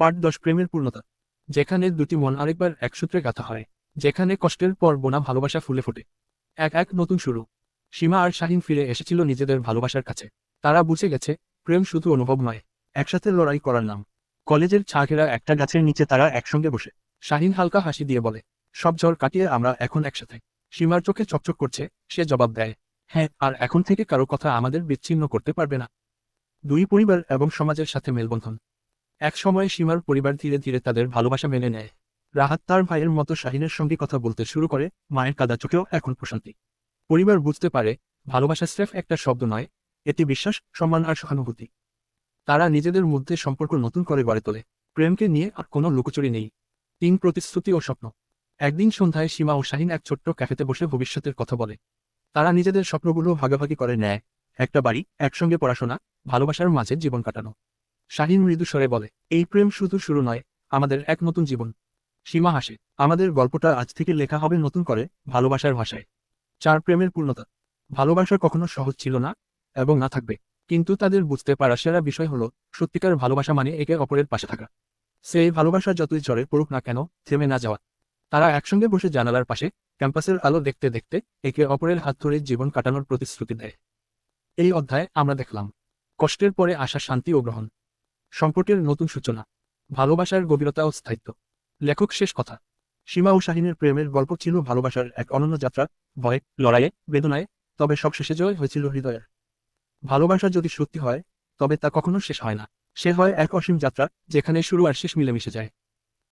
Part দশ প্রেমের পূর্ণতা। যেখানে দুটি মন আরেকবার একসূত্রে গাঁথা হয়, যেখানে কষ্টের পর বোনা ভালোবাসা ফুলে ফোটে। এক এক নতুন শুরু। সীমা আর শাহিন ফিরে এসেছিল নিজেদের ভালোবাসার কাছে। তারা বুঝে গেছে, প্রেম শুধু অনুভব নয়, একসাথে লড়াই করার নাম। কলেজের ছাকেরা একটা গাছের নিচে তারা একসঙ্গে বসে। শাহিন হালকা হাসি দিয়ে বলে, সব ঝড় কাটিয়ে আমরা এখন একসাথে। সীমার চোখে চকচক করছে, সে জবাব দেয় হ্যাঁ আর এখন থেকে কারও কথা আমাদের বিচ্ছিন্ন করতে পারবে না। দুই পরিবার এবং সমাজের সাথে মেলবন্ধন। এক সময় সীমার পরিবার ধীরে ধীরে তাদের ভালোবাসা মেনে নেয়। রাহাত তার ভাইয়ের মতো শাহিনের সঙ্গে কথা বলতে শুরু করে, মায়ের কাদা চোখেও এখন প্রশান্তি। পরিবার বুঝতে পারে, ভালোবাসা স্রেফ একটা শব্দ নয়, এটি বিশ্বাস, সম্মান আর সহানুভূতি। তারা নিজেদের মধ্যে সম্পর্ক নতুন করে গড়ে তোলে। প্রেমকে নিয়ে আর কোনো লুকোচুরি নেই। তিন প্রতিশ্রুতি ও স্বপ্ন। একদিন সন্ধ্যায় সীমা ও শাহিন এক ছোট্ট ক্যাফেতে বসে ভবিষ্যতের কথা বলে। তারা নিজেদের স্বপ্নগুলো ভাগাভাগি করে নেয়। একটা বাড়ি, একসঙ্গে পড়াশোনা, ভালোবাসার মাঝে জীবন কাটানো। শাহিন মৃদু স্বরে বলে, এই প্রেম শুধু শুরু নয়, আমাদের এক নতুন জীবন। সীমা হাসে, আমাদের গল্পটা আজ থেকে লেখা হবে নতুন করে, ভালোবাসার ভাষায়। চার প্রেমের পূর্ণতা, ভালোবাসা কখনো সহজ ছিল না এবং না থাকবে, কিন্তু তাদের বুঝতে পারা সেরা বিষয় হলো, সত্যিকার ভালোবাসা মানে একে অপরের পাশে থাকা। সেই ভালোবাসা যতই ঝড়ে পড়ুক না কেন, থেমে না যাওয়া। তারা একসঙ্গে বসে জানালার পাশে, ক্যাম্পাসের আলো দেখতে দেখতে, একে অপরের হাত ধরে জীবন কাটানোর প্রতিশ্রুতি দেয়। এই অধ্যায়ে আমরা দেখলাম। কষ্টের পরে আসা শান্তি ও গ্রহণ। সম্পর্কের নতুন সূচনা, ভালোবাসার গভীরতা ও স্থায়িত্ব। লেখক শেষ কথা। সীমা ও শাহিনের প্রেমের গল্প ছিল ভালোবাসার এক অনন্য যাত্রা, ভয়ে, লড়াইয়ে, বেদনায়, তবে সব শেষে জয় হয়েছিল হৃদয়ের। ভালোবাসা যদি সত্যি হয়, তবে তা কখনো শেষ হয় না। সে হয় এক অসীম যাত্রা, যেখানে শুরু আর শেষ মিলেমিশে যায়।